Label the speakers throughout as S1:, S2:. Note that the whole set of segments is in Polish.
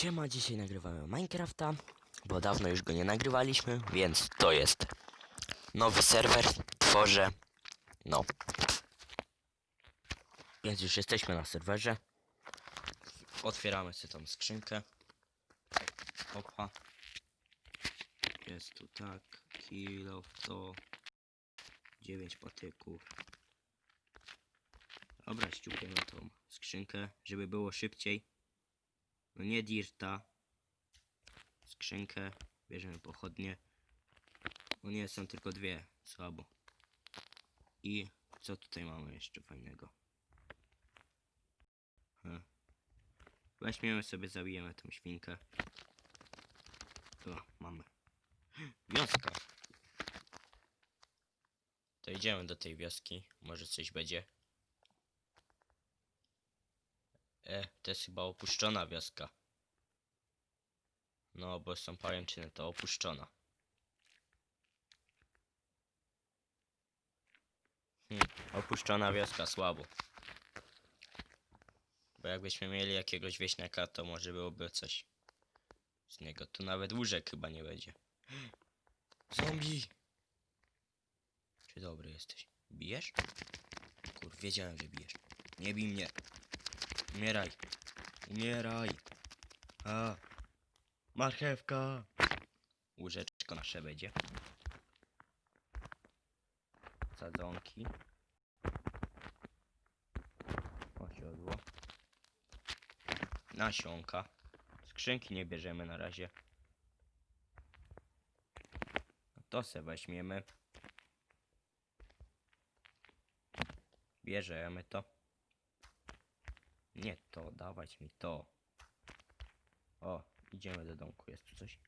S1: Siema, dzisiaj nagrywamy Minecrafta, bo dawno już go nie nagrywaliśmy, więc to jest nowy serwer, tworzę, no. Więc już jesteśmy na serwerze. Otwieramy sobie tą skrzynkę. Opa. Jest tu tak, kilo, to 9 patyków. Dobra, ściupiemy tą skrzynkę, żeby było szybciej. No nie dirta. Skrzynkę. Bierzemy pochodnie. No nie, są tylko dwie. Słabo. I co tutaj mamy jeszcze fajnego? Hm. Weźmiemy sobie, zabijemy tą świnkę. O, mamy. Wioska. To idziemy do tej wioski. Może coś będzie. E, to jest chyba opuszczona wioska. No, bo są pajęczyny, to opuszczona. Hmm, opuszczona wioska, słabo. Bo jakbyśmy mieli jakiegoś wieśniaka, to może byłoby coś z niego. Tu nawet łóżek chyba nie będzie. Zombie! Czy dobry jesteś? Bijesz? Kur, wiedziałem, że bijesz. Nie bij mnie. Umieraj. Umieraj. A. Marchewka. Łóżeczko nasze będzie. Sadzonki. Osiodło. Nasionka. Skrzynki nie bierzemy na razie. To se weźmiemy. Bierzemy to. Nie to, dawać mi to. O, idziemy do domku, jest tu coś.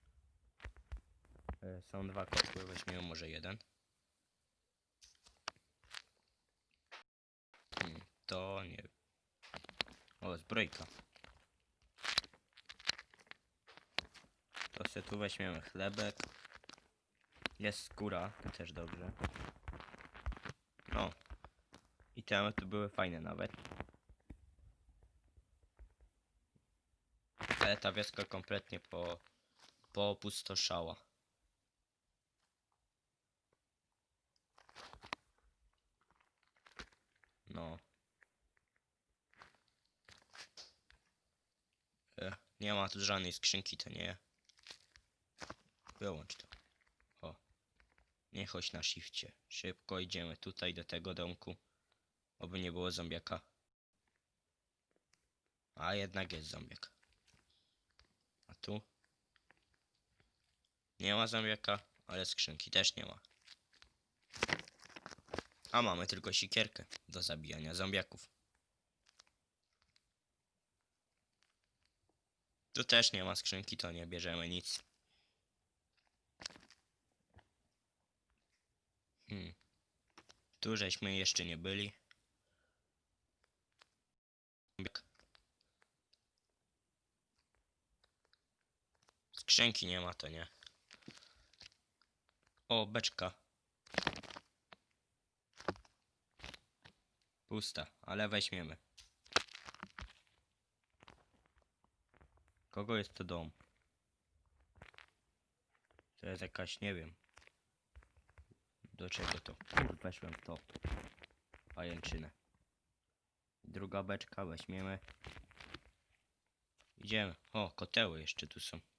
S1: E, są dwa kotły, weźmiemy może jeden. Hmm, to nie. O, zbrojka. To się tu weźmiemy chlebek. Jest skóra, też dobrze. No. I te tu były fajne nawet. Ale ta wioska kompletnie po, poopustoszała. No. E, nie ma tu żadnej skrzynki, to nie. Wyłącz to. O. Nie chodź na shifcie. Szybko idziemy tutaj do tego domku. Oby nie było zombiaka. A jednak jest zombiak. Tu? Nie ma zombiaka, ale skrzynki też nie ma. A mamy tylko sikierkę do zabijania zombiaków. Tu też nie ma skrzynki, to nie bierzemy nic. Hmm. Tu żeśmy jeszcze nie byli. Zombiak. Skrzynki nie ma, to nie. O, beczka. Pusta, ale weźmiemy. Kogo jest to dom? To jest jakaś, nie wiem. Do czego to? Weszłem w to. Pajęczynę. Druga beczka, weźmiemy. Idziemy. O, koteły jeszcze tu są.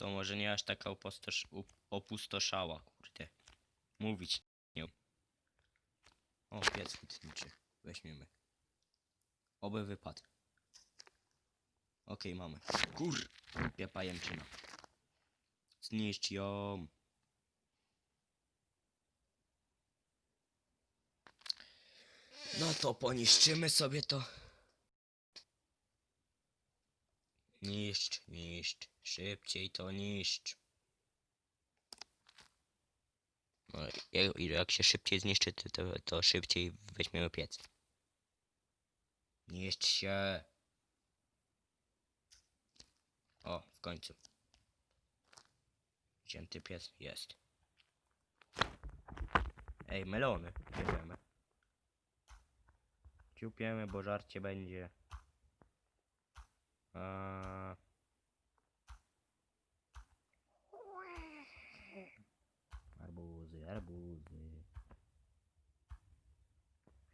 S1: To może nie aż taka upostosz, up, opustoszała, kurde. Mówić nie. O, piec hutniczy. Weźmiemy. Oby wypadł. Okej, mamy. Kur... Głupia pajęczyna. Zniszcz ją. No to poniszczymy sobie to. Niszcz, niszcz. Szybciej to niszcz. No, jak, jak się szybciej zniszczy, to, to, to szybciej weźmiemy piec. Niszcz się. O, w końcu. Wzięty piec jest. Ej, melony. Bierzemy. Ciupiemy, bo żarcie będzie. Eee. Arbuzy, arbuzy.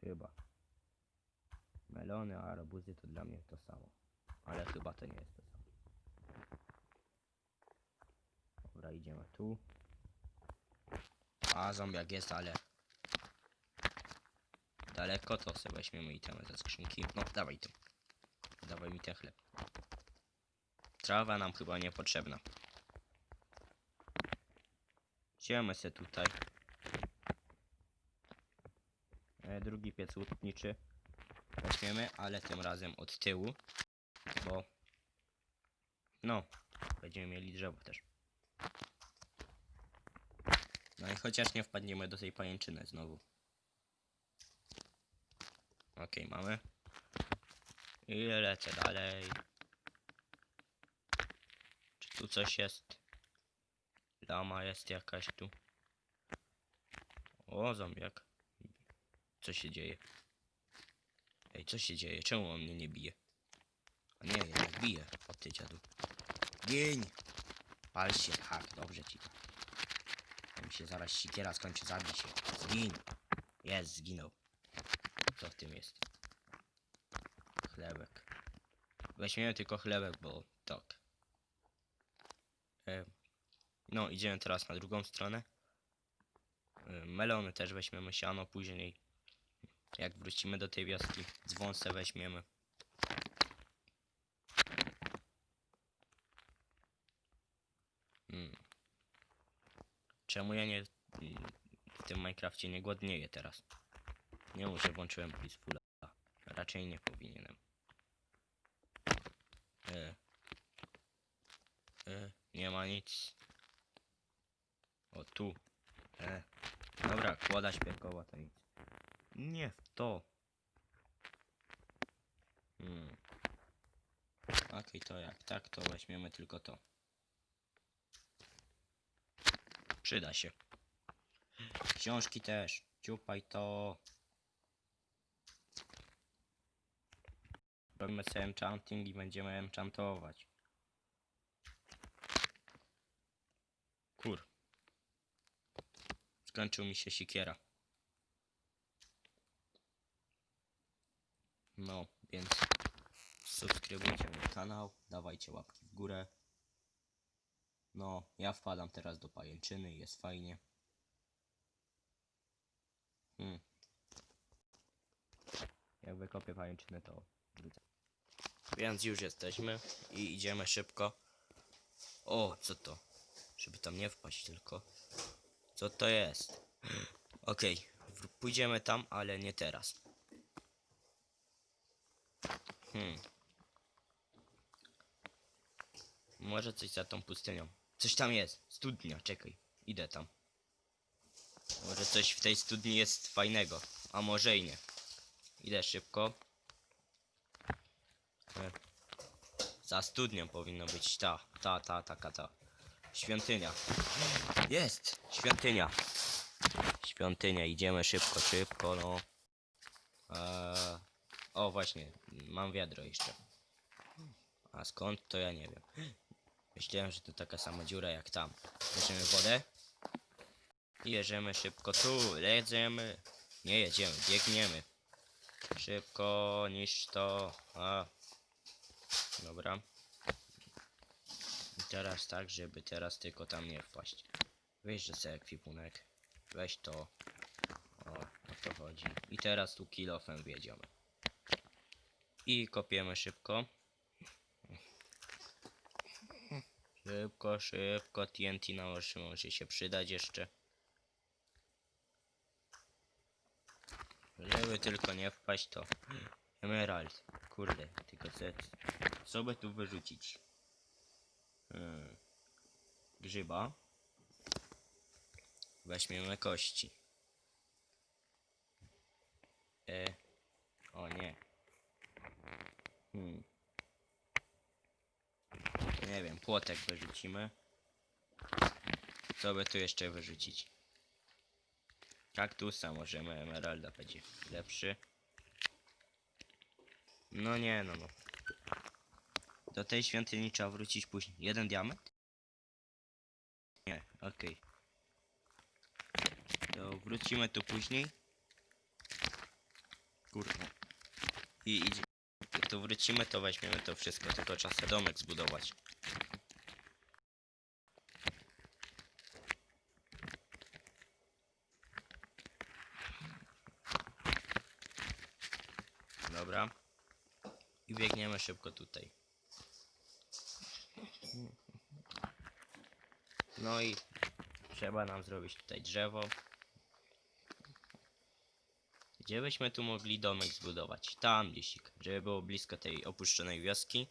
S1: Chyba. Melony, a arbuzy to dla mnie to samo. Ale chyba to nie jest to samo. Dobra, idziemy tu. A, zombiak jest, ale... Daleko to sobie weźmiemy itemy ze skrzynki. No, dawaj tu. Dawaj mi ten chleb. Trawa nam chyba niepotrzebna. Idziemy se tutaj. E, drugi piec łutniczy weźmiemy, ale tym razem od tyłu, bo no, będziemy mieli drzewo też. No i chociaż nie wpadniemy do tej pajęczyny znowu. Okej, mamy. I lecę dalej. Czy tu coś jest? Lama jest jakaś tu. O, zombiak. Co się dzieje? Ej, co się dzieje? Czemu on mnie nie bije? A nie, jednak bije. O ty dziadu. Gień! Pal się, tak, dobrze ci. To mi się zaraz sikiera skończy, zabij się. Zgin! Jest, zginął. Co w tym jest? Chlebek. Weźmiemy tylko chlebek, bo tak. E, no, idziemy teraz na drugą stronę. E, melony też weźmiemy, siano później. Jak wrócimy do tej wioski, dzwon se weźmiemy. Hmm. Czemu ja nie w tym Minecrafcie nie głodnieję teraz? Nie że włączyłem Peacefula. Raczej nie powinienem. E. E, nie ma nic. O tu. E. Dobra, kłoda śpiekowa to nic. Nie w to. Hmm. Okej, to jak tak, to weźmiemy tylko to. Przyda się. Książki też. Ciupaj to. Robimy sobie enchanting i będziemy enchantować. Kur. Skończył mi się sikiera. No, więc subskrybujcie mój kanał, dawajcie łapki w górę. No, ja wpadam teraz do pajęczyny jest fajnie. Hmm. Jak wykopię pajęczynę, to wrócę. Więc już jesteśmy i idziemy szybko. O, co to? Żeby tam nie wpaść tylko. Co to jest? Okej, w- pójdziemy tam, ale nie teraz. Hmm. Może coś za tą pustynią. Coś tam jest. Studnia, czekaj. Idę tam. Może coś w tej studni jest fajnego. A może i nie. Idę szybko. E, Za studnią powinno być ta, ta, ta, taka, ta. Świątynia. Jest! Świątynia. Świątynia, idziemy szybko, szybko, no. Eee, o, właśnie, mam wiadro jeszcze. A skąd, to ja nie wiem. Myślałem, że to taka sama dziura jak tam. Bierzemy wodę. I jedziemy szybko tu, jedziemy. Nie jedziemy, biegniemy. Szybko, niż to. A. Dobra. I teraz tak, żeby teraz tylko tam nie wpaść. Weź, że sobie ekwipunek. Weź to. O, o to chodzi. I teraz tu kilofem wjedziemy. I kopiemy szybko. Szybko, szybko. TNT nałożymy, może się przydać jeszcze. Żeby tylko nie wpaść to. Emerald. Kurde, tylko co, co by tu wyrzucić? Hmm. Grzyba. Weźmiemy kości. E. O nie. Hmm. Nie wiem, płotek wyrzucimy. Co by tu jeszcze wyrzucić? Kaktusa możemy, emeralda będzie lepszy. No nie, no no. Do tej świątyni trzeba wrócić później. Jeden diament? Nie, okej. To wrócimy tu później. Kurwa. I idzie. jak tu wrócimy, to weźmiemy to wszystko, tylko trzeba sobie domek zbudować. Dobra. I biegniemy szybko tutaj. No i trzeba nam zrobić tutaj drzewo. Gdzie byśmy tu mogli domek zbudować? Tam gdzieś, żeby było blisko tej opuszczonej wioski,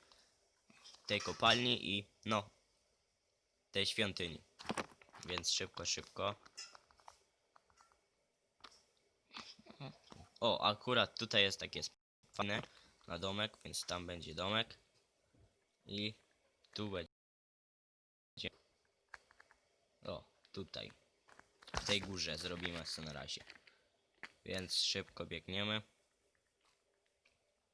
S1: tej kopalni i no, tej świątyni. Więc szybko, szybko. O, akurat tutaj jest takie fajne na domek, więc tam będzie domek. I tu będzie. O, tutaj. W tej górze zrobimy co na razie. Więc szybko biegniemy.